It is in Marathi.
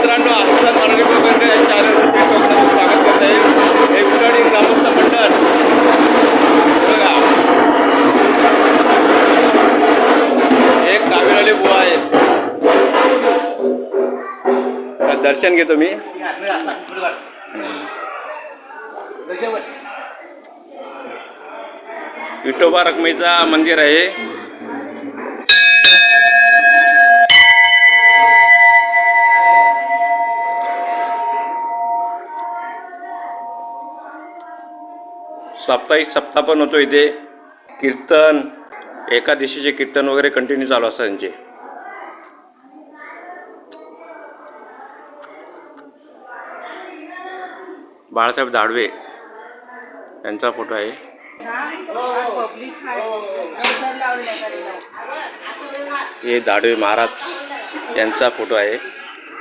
मित्रांनो आजचा मराठी बघत या चॅनल आपलं स्वागत करत आहे. हे उटाणी ग्रामस्थ मंडळ. बघा. एक कावीराली बुवा आहे. दर्शन घेतो मी. विठोबा रकमेचा मंदिर आहे. साप्ताहिक सप्ताह पण होतो इथे. कीर्तन एकादशीचे कीर्तन वगैरे कंटिन्यू चालू असतात त्यांचे. बाळासाहेब दाडवे यांचा फोटो आहे. हे दाडवे महाराज यांचा फोटो आहे.